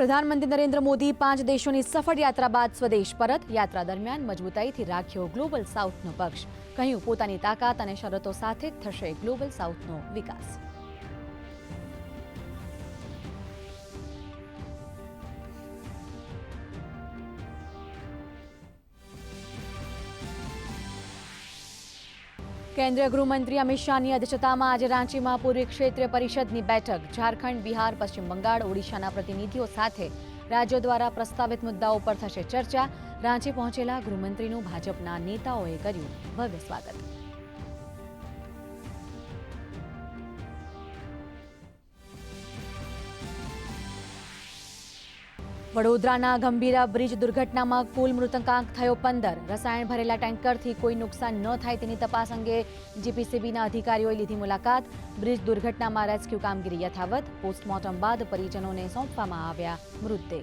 પ્રધાનમંત્રી નરેન્દ્ર મોદી પાંચ દેશોની સફળ યાત્રા બાદ સ્વદેશ પરત યાત્રા દરમિયાન મજબૂતાઈથી રાખ્યો ગ્લોબલ સાઉથનો પક્ષ. કહ્યું, પોતાની તાકાત અને શરતો સાથે થશે ગ્લોબલ સાઉથનો વિકાસ. કેન્દ્રીય ગૃહમંત્રી અમિત શાહની અધ્યક્ષતામાં આજે રાંચીમાં પૂર્વી ક્ષેત્રીય પરિષદની બેઠક. ઝારખંડ, બિહાર, પશ્ચિમ બંગાળ, ઓડિશાના પ્રતિનિધિઓ સાથે રાજ્યો દ્વારા પ્રસ્તાવિત મુદ્દાઓ પર થશે ચર્ચા. રાંચી પહોંચેલા ગૃહમંત્રીનું ભાજપના નેતાઓએ કર્યું ભવ્ય સ્વાગત. વડોદરાના ગંભીરા બ્રિજ દુર્ઘટનામાં કુલ મૃતકાંક થયો પંદર. રસાયણ ભરેલા ટેન્કરથી કોઈ નુકસાન ન થાય તેની તપાસ અંગે જીપીસીબીના અધિકારીઓએ લીધી મુલાકાત. બ્રિજ દુર્ઘટનામાં રેસ્ક્યુ કામગીરી યથાવત. પોસ્ટમોર્ટમ બાદ પરિજનોને સોંપવામાં આવ્યા મૃતદેહ.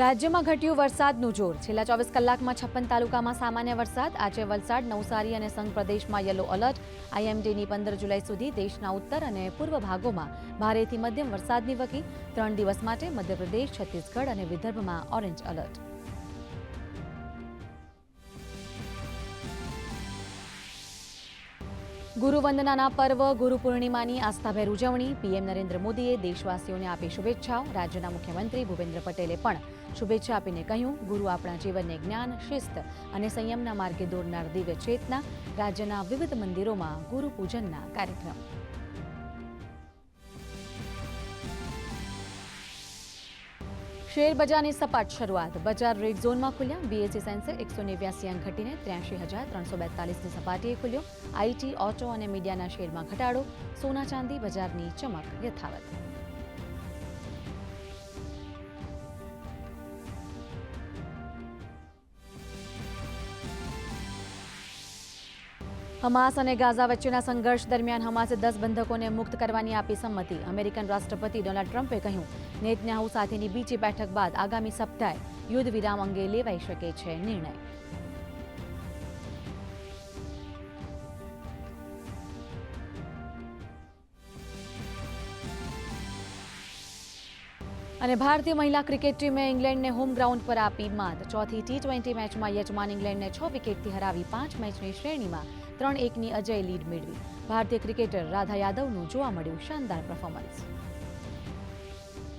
રાજ્યમાં ઘટ્યું વરસાદનું જોર. છેલ્લા ચોવીસ કલાકમાં છપ્પન તાલુકામાં સામાન્ય વરસાદ, આજે વલસાડ, નવસારી અને સંઘ પ્રદેશમાં યલો એલર્ટ આઈએમડીની પંદર જુલાઈ સુધી દેશના ઉત્તર અને પૂર્વ ભાગોમાં ભારેથી મધ્યમ વરસાદની વકી. ત્રણ દિવસ માટે મધ્યપ્રદેશ, છત્તીસગઢ અને વિદર્ભમાં ઓરેન્જ એલર્ટ ગુરુવંદનાના પર્વ ગુરુ પૂર્ણિમાની આસ્થાભેર ઉજવણી, પીએમ નરેન્દ્ર મોદીએ દેશવાસીઓને આપી શુભેચ્છાઓ. રાજ્યના મુખ્યમંત્રી ભૂપેન્દ્ર પટેલે પણ શુભેચ્છા આપીને કહ્યું, ગુરુ આપણા જીવનને જ્ઞાન, શિસ્ત અને સંયમના માર્ગે દોરનાર દિવ્ય ચેતના રાજ્યના વિવિધ મંદિરોમાં ગુરુ પૂજનના કાર્યક્રમ. શેર બજારની સપાટ શરૂઆત. બજાર રેડ ઝોનમાં ખુલ્યા. બીએસસી સેન્સેક્સ એકસો નેવ્યાસી અંક ઘટીને ત્ર્યાસી હજાર ત્રણસો બેતાલીસની સપાટીએ ખુલ્યો. આઈટી ઓટો અને મીડિયાના શેરમાં ઘટાડો. સોના ચાંદી બજારની ચમક યથાવત. હમાસ અને ગાઝા વચ્ચેના સંઘર્ષ દરમિયાન હમાસે દસ બંધકોને મુક્ત કરવાની આપી સંમતિ. અમેરિકન રાષ્ટ્રપતિ ડોનાલ્ડ ટ્રમ્પે કહ્યું, નેતન્યાહુ સાથેની બીજી બેઠક બાદ આગામી સપ્તાહે યુદ્ધ વિરામ અંગે લેવાઈ શકે છે નિર્ણય. અને ભારતીય મહિલા ક્રિકેટ ટીમે ઇંગ્લેન્ડને હોમ ગ્રાઉન્ડ પર આપી માત. ચોથી ટી ટ્વેન્ટી મેચમાં યજમાન ઇંગ્લેન્ડને છ વિકેટથી હરાવી પાંચ મેચની શ્રેણીમાં ત્રણ એકની અજય લીડ મેળવી. ભારતીય ક્રિકેટર રાધા યાદવનું જોવા મળ્યું. શાનદાર પરફોર્મન્સ